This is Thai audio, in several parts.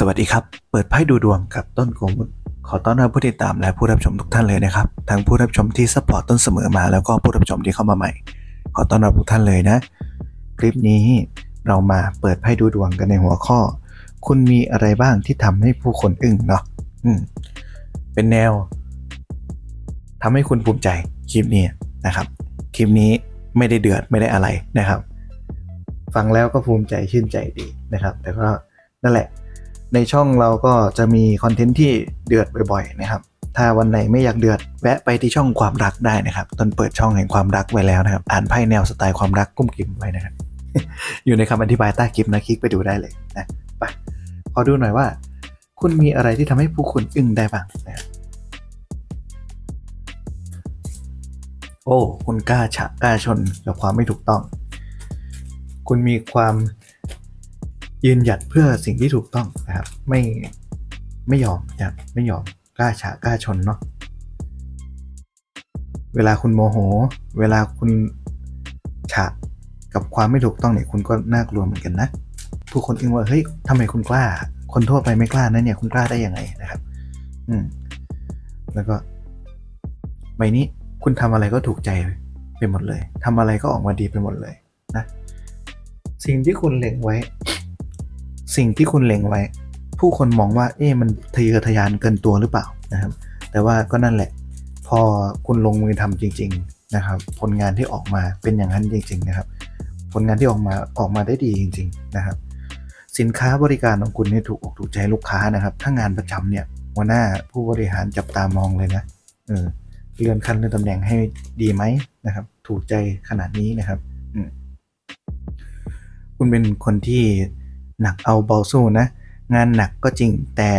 สวัสดีครับ เปิดไพ่ดูดวงกับต้นโกมุตขอต้อนรับผู้ติดตามและผู้รับชมทุกท่านเลยนะครับ ทั้งผู้รับชมที่ซัพพอร์ตต้นเสมอมาแล้วก็ผู้รับชมที่เข้ามาใหม่ ขอต้อนรับทุกท่านเลยนะ คลิปนี้เรามาเปิดไพ่ดูดวงกันในหัวข้อ คุณมีอะไรบ้างที่ทำให้ผู้คนอึ้งเนาะอืมเป็นแนวทำให้คุณภูมิใจคลิปนี้นะครับ คลิปนี้ไม่ได้เดือดไม่ได้อะไรนะครับ ฟังแล้วก็ภูมิใจชื่นใจดีนะครับ แต่ก็นั่นแหละ ในช่องเราก็จะมีคอนเทนต์ที่เดือดบ่อยๆนะครับ ถ้าวันไหนไม่อยากเดือดแวะไปที่ช่องความรักได้นะครับตนเปิดช่องแห่งความรักไว้แล้วนะครับ อ่านไพ่แนวสไตล์ความรักกุ้มกิ่มไว้นะครับ อยู่ในคำอธิบายใต้คลิปนะคลิกไปดูได้เลยนะไปขอดูหน่อยว่า คุณมีอะไรที่ทำให้ผู้คนอึ้งได้บ้างนะครับโอ้ คุณกล้าฉะกล้าชนกับความไม่ถูกต้อง คุณมีความ ยืนหยัดเพื่อสิ่งที่ถูกต้องนะครับ ไม่ไม่ยอมนะครับไม่ยอมกล้าฉะกล้าชนเนาะเวลาคุณโมโห เวลาคุณฉะกับความไม่ถูกต้องเนี่ยคุณก็น่ากลัวเหมือนกันนะผู้คนอึ้งว่าเฮ้ยทำไมคุณกล้า คนทั่วไปไม่กล้านะเนี่ยคุณกล้าได้ยังไงนะครับ อืม แล้วก็ใบนี้คุณทำอะไรก็ถูกใจไปหมดเลยทำอะไรก็ออกมาดีไปหมดเลยนะสิ่งที่คุณเล็งไว้ สิ่งที่คุณเล็งไว้ ผู้คนมองว่าเอ๊ะมันทะเยอทะยานเกินตัวหรือเปล่านะครับ แต่ว่าก็นั่นแหละ พอคุณลงมือทำจริง ๆนะครับ ผลงานที่ออกมาเป็นอย่างนั้นจริง ๆ นะครับ ผลงานที่ออกมาออกมาได้ดีจริง ๆ นะครับ สินค้าบริการของคุณเนี่ยถูกอกถูกใจลูกค้านะครับ ถ้างานประจำเนี่ยหัวหน้าผู้บริหารจับตามองเลยนะเออเลื่อนขั้นเลื่อนตำแหน่งให้ดีไหมนะครับ ถูกใจขนาดนี้นะครับ อืมคุณเป็นคนที่ หนักเอาเบาสู้นะ งานหนักก็จริง แต่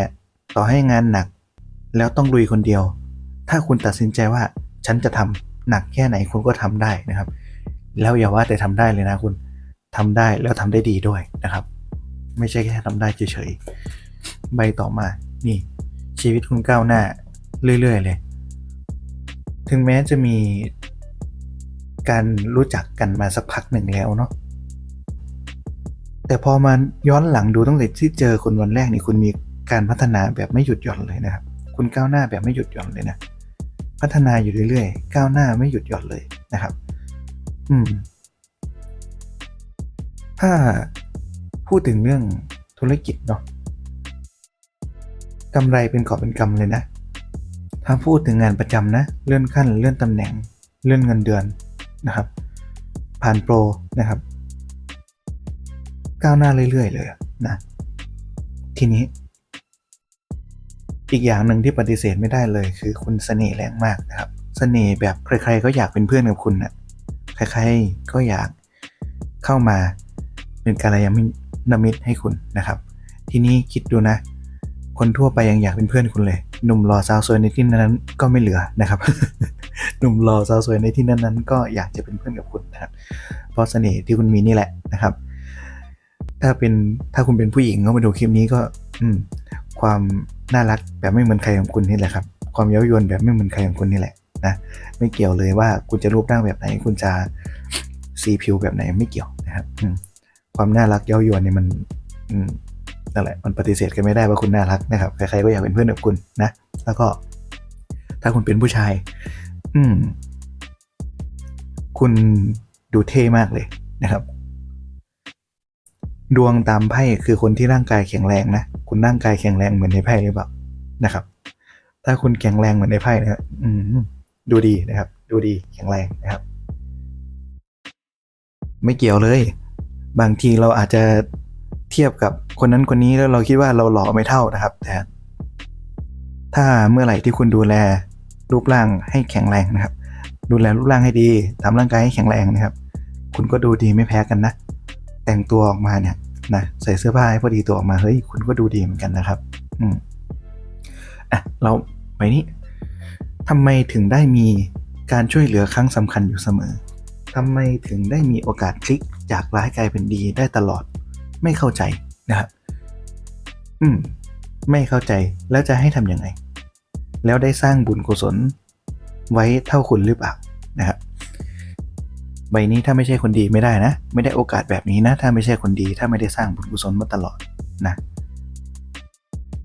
ต่อให้งานหนัก แล้วต้องลุยคนเดียว ถ้าคุณตัดสินใจว่าฉันจะทำหนักแค่ไหนคุณก็ทำได้นะครับ แล้วอย่าว่าแต่ทำได้เลยนะคุณทำได้แล้วทำได้ดีด้วยนะครับ ไม่ใช่แค่ทำได้เฉยๆใบต่อมา นี่ ชีวิตคุณก้าวหน้า เรื่อยๆเลย ถึงแม้จะมีการรู้จักกันมาสักพักหนึ่งแล้วเนาะ แต่พอมาย้อนหลังดูตั้งแต่ที่เจอคนวันแรกนี่คุณมีการพัฒนาแบบไม่หยุดหย่อนเลยนะครับ คุณก้าวหน้าแบบไม่หยุดหย่อนเลยนะ พัฒนาอยู่เรื่อยๆ ก้าวหน้าไม่หยุดหย่อนเลยนะครับ อืม ถ้าพูดถึงเรื่องธุรกิจเนาะกำไรเป็นกอบเป็นกำเลยนะ ถ้าพูดถึงงานประจำนะ เลื่อนขั้น เลื่อนตำแหน่ง เลื่อนเงินเดือนนะครับ ผ่านโปรนะครับ ก้าวหน้าเรื่อยๆ เลยนะ ทีนี้ อีกอย่างหนึ่งที่ปฏิเสธไม่ได้เลย คือคุณเสน่ห์แรงมากนะครับเสน่ห์แบบใครๆก็อยากเป็นเพื่อนกับคุณนะ่ะใครๆก็อยากเข้ามาเป็นการยานามิตรให้คุณนะครับ ทีนี้คิดดูนะ คนทั่วไปยังอยากเป็นเพื่อนคุณเลย หนุ่มหล่อสาวสวยในที่นั้นก็ไม่เหลือนะครับ หนุ่มหล่อสาวสวยในที่นั้นนั้นก็อยากจะเป็นเพื่อนกับคุณนะครับ เพราะเสน่ห์ที่คุณมีนี่แหละนะครับ ถ้าเป็นถ้าคุณเป็นผู้หญิงก็มาดูคลิปนี้ก็ อืม ความน่ารักแบบไม่เหมือนใครของคุณนี่แหละครับ ความเย้ายวนแบบไม่เหมือนใครของคุณนี่แหละนะไม่เกี่ยวเลยว่าคุณจะรูปร่างแบบไหน คุณจะสีผิวแบบไหนไม่เกี่ยวนะครับความน่ารักเย้ายวนเนี่ยมันอืมนั่นแหละมันปฏิเสธกันไม่ได้ว่าคุณน่ารักนะครับใครๆก็อยากเป็นเพื่อนกับคุณนะ แล้วก็ ถ้าคุณเป็นผู้ชาย อืม คุณดูเท่มากเลยนะครับ ดวงตามไพ่คือคนที่ร่างกายแข็งแรงนะ คุณร่างกายแข็งแรงเหมือนในไพ่หรือเปล่านะครับ ถ้าคุณแข็งแรงเหมือนในไพ่นะอืมดูดีนะครับ ดูดีแข็งแรงนะครับ ไม่เกี่ยวเลย บางทีเราอาจจะเทียบกับคนนั้นคนนี้แล้วเราคิดว่าเราหล่อไม่เท่านะครับ แต่ ถ้าเมื่อไหร่ที่คุณดูแลรูปร่างให้แข็งแรงนะครับ ดูแลรูปร่างให้ดีทำร่างกายให้แข็งแรงนะครับ คุณก็ดูดีไม่แพ้กันนะ แต่งตัวออกมาเนี่ยนะใส่เสื้อผ้าให้พอดีตัวออกมาเฮ้ยคุณก็ดูดีเหมือนกันนะครับ อืมอะเราไปนี้ทำไมถึงได้มีการช่วยเหลือครั้งสำคัญอยู่เสมอทำไมถึงได้มีโอกาสคลิกจากร้ายกลายเป็นดีได้ตลอด ไม่เข้าใจนะครับอืม ไม่เข้าใจแล้วจะให้ทำยังไง แล้วได้สร้างบุญกุศลไว้เท่าคุณหรือเปล่านะครับ ใบนี้ถ้าไม่ใช่คนดีไม่ได้นะ ไม่ได้โอกาสแบบนี้นะ ถ้าไม่ใช่คนดี ถ้าไม่ได้สร้างบุญกุศลมาตลอดนะ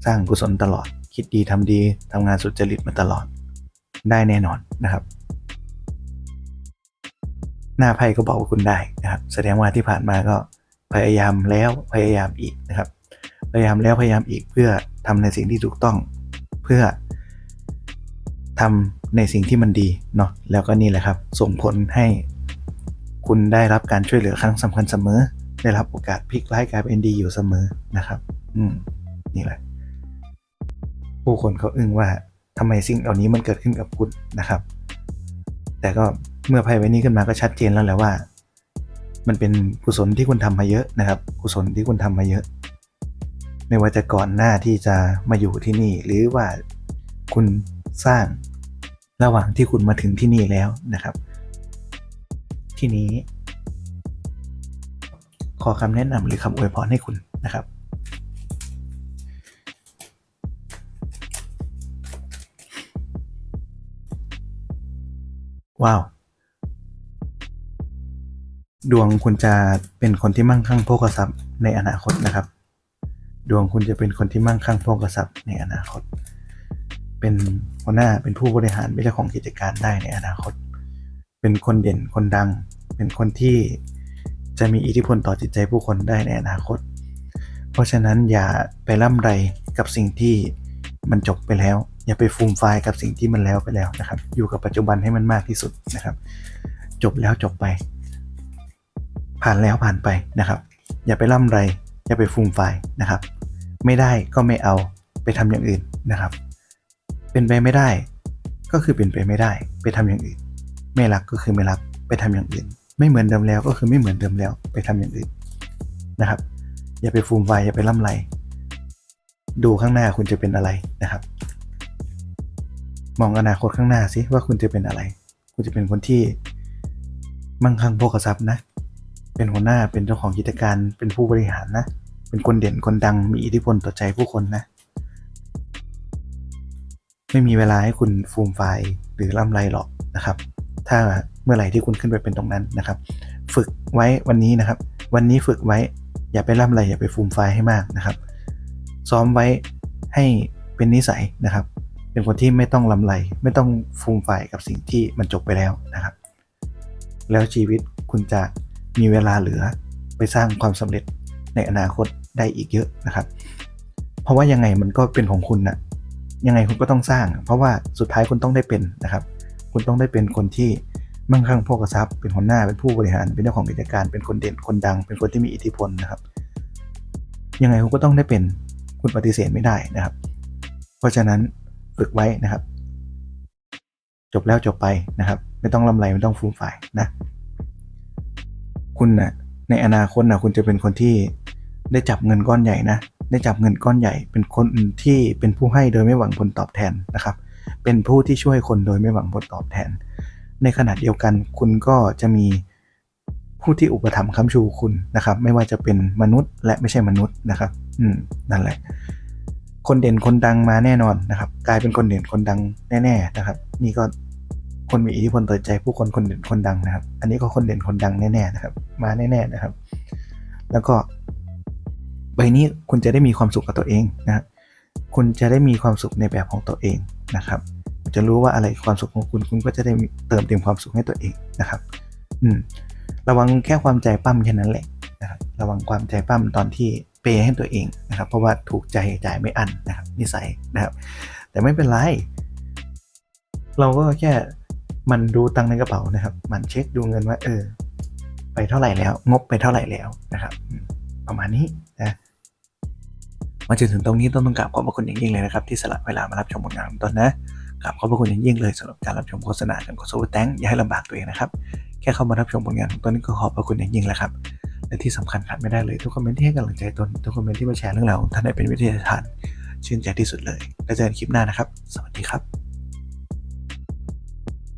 สร้างกุศลตลอด คิดดีทำดีทำงานสุจริตมาตลอด ได้แน่นอนนะครับ หน้าไพ่ก็บอกว่าคุณได้นะครับ แสดงว่าที่ผ่านมาก็พยายามแล้วพยายามอีกนะครับ พยายามแล้วพยายามอีกเพื่อทำในสิ่งที่ถูกต้อง เพื่อทำในสิ่งที่มันดีเนาะแล้วก็นี่แหละครับ ส่งผลให้ คุณได้รับการช่วยเหลือครั้งสำคัญเสมอ ได้รับโอกาสพลิกร้ายกลายเป็นดีอยู่เสมอนะครับ อืมนี่แหละ ผู้คนเขาอึ้งว่าทำไมสิ่งเหล่านี้มันเกิดขึ้นกับคุณนะครับ แต่ก็เมื่อไพ่ใบนี้ขึ้นมาก็ชัดเจนแล้วแหละว่า มันเป็นกุศลที่คุณทำมาเยอะนะครับ กุศลที่คุณทำมาเยอะ ไม่ว่าจะก่อนหน้าที่จะมาอยู่ที่นี่ หรือว่าคุณสร้างระหว่างที่คุณมาถึงที่นี่แล้วนะครับ ที่นี้ ขอคำแนะนำหรือคำอวยพรให้คุณนะครับ ว้าว ดวงคุณจะเป็นคนที่มั่งคั่งโภคทรัพย์ในอนาคตนะครับ ดวงคุณจะเป็นคนที่มั่งคั่งโภคทรัพย์ในอนาคต เป็นหัวหน้าเป็นผู้บริหารเป็นเจ้าของกิจการได้ในอนาคต เป็นคนเด่นคนดัง เป็นคนที่จะมีอิทธิพลต่อจิตใจผู้คนได้ในอนาคต เพราะฉะนั้นอย่าไปล่ำไรกับสิ่งที่มันจบไปแล้ว อย่าไปฟูมไฟกับสิ่งที่มันแล้วไปแล้วนะครับ อยู่กับปัจจุบันให้มันมากที่สุดนะครับ จบแล้วจบไป ผ่านแล้วผ่านไปนะครับ อย่าไปล่ำไร อย่าไปฟูมไฟนะครับ ไม่ได้ก็ไม่เอาไปทำอย่างอื่นนะครับ เป็นไปไม่ได้ก็คือเป็นไปไม่ได้ ไปทำอย่างอื่น ไม่รักก็คือไม่รักไปทำอย่างอื่น ไม่เหมือนเดิมแล้วก็คือไม่เหมือนเดิมแล้วไปทำอย่างอื่นนะครับ อย่าไปฟูมไฟอย่าไปล่ำไร ดูข้างหน้าคุณจะเป็นอะไรนะครับ มองอนาคตข้างหน้าสิว่าคุณจะเป็นอะไร คุณจะเป็นคนที่มั่งคั่งโภคทรัพย์นะ เป็นหัวหน้าเป็นเจ้าของกิจการ เป็นผู้บริหารนะ เป็นคนเด่นคนดังมีอิทธิพลต่อใจผู้คนนะ ไม่มีเวลาให้คุณฟูมไฟหรือล่ำไรหรอกนะครับ ถ้าเมื่อไหร่ที่คุณขึ้นไปเป็นตรงนั้นนะครับ ฝึกไว้วันนี้นะครับ วันนี้ฝึกไว้อย่าไปล่ำไรอย่าไปฟูมไฟให้มากนะครับ ซ้อมไว้ให้เป็นนิสัยนะครับ เป็นคนที่ไม่ต้องลำไร ไม่ต้องฟูมไฟกับสิ่งที่มันจบไปแล้วนะครับ แล้วชีวิตคุณจะมีเวลาเหลือไปสร้างความสำเร็จในอนาคตได้อีกเยอะนะครับ เพราะว่ายังไงมันก็เป็นของคุณนะยังไงคุณก็ต้องสร้าง เพราะว่าสุดท้ายคุณต้องได้เป็นนะครับ คุณต้องได้เป็นคนที่มั่งคั่งโภคทรัพย์เป็นหัวหน้าเป็นผู้บริหาร เป็นเจ้าของกิจการเป็นคนเด่นคนดัง เป็นคนที่มีอิทธิพลนะครับ ยังไงคุณก็ต้องได้เป็นคุณปฏิเสธไม่ได้นะครับ เพราะฉะนั้นฝึกไว้นะครับ จบแล้วจบไปนะครับ ไม่ต้องลำไรไม่ต้องฟูมฝ่ายนะ คุณนะในอนาคตนะคุณจะเป็นคนที่ได้จับเงินก้อนใหญ่นะได้จับเงินก้อนใหญ่ เป็นคนที่เป็นผู้ให้โดยไม่หวังผลตอบแทนนะครับ เป็นผู้ที่ช่วยคนโดยไม่หวังผลตอบแทน ในขณะเดียวกันคุณก็จะมีผู้ที่อุปถัมภ์ค้ำชูคุณนะครับ ไม่ว่าจะเป็นมนุษย์และไม่ใช่มนุษย์นะครับ อืมนั่นแหละ คนเด่นคนดังมาแน่นอนนะครับ กลายเป็นคนเด่นคนดังแน่ๆนะครับ นี่ก็คนมีอิทธิพลต่อใจผู้คนคนเด่นคนดังนะครับ อันนี้ก็คนเด่นคนดังแน่ๆนะครับ มาแน่ๆนะครับ แล้วก็ใบนี้คุณจะได้มีความสุขกับตัวเองนะค,คุณจะได้มีความสุขในแบบของตัวเอง นะครับ จะรู้ว่าอะไรความสุขของคุณคุณก็จะได้เติมเต็มความสุขให้ตัวเองนะครับ อืมระวังแค่ความใจปั้มแค่นั้นแหละนะครับ ระวังความใจปั้มตอนที่เปย์ให้ตัวเองนะครับ เพราะว่าถูกใจจ่ายไม่อั้นนะครับนิสัยนะครับ แต่ไม่เป็นไร เราก็แค่มันดูตังในกระเป๋านะครับ มันเช็คดูเงินว่า เออ ไปเท่าไหร่แล้ว งบไปเท่าไหร่แล้วนะครับ ประมาณนี้ มาจนถึงตรงนี้ต้องต้องกราบขอบพระคุณอย่างยิ่งเลยนะครับที่สละเวลามารับชมผลงานของตนนะกราบขอบพระคุณอย่างยิ่งเลยสำหรับการรับชมโฆษณากันกดซูเปอร์แตงอย่าให้ลำบากตัวเองนะครับแค่เข้ามารับชมผลงานของตนนี้ก็ขอบพระคุณอย่างยิ่งแล้วครับและที่สำคัญขาดไม่ได้เลยทุกคอมเมนต์ที่ให้กำลังใจตนทุกคอมเมนต์ที่มาแชร์เรื่องราวของท่านได้เป็นวิทยาทานชื่นใจที่สุดเลย แล้วเจอกันคลิปหน้านะครับ สวัสดีครับ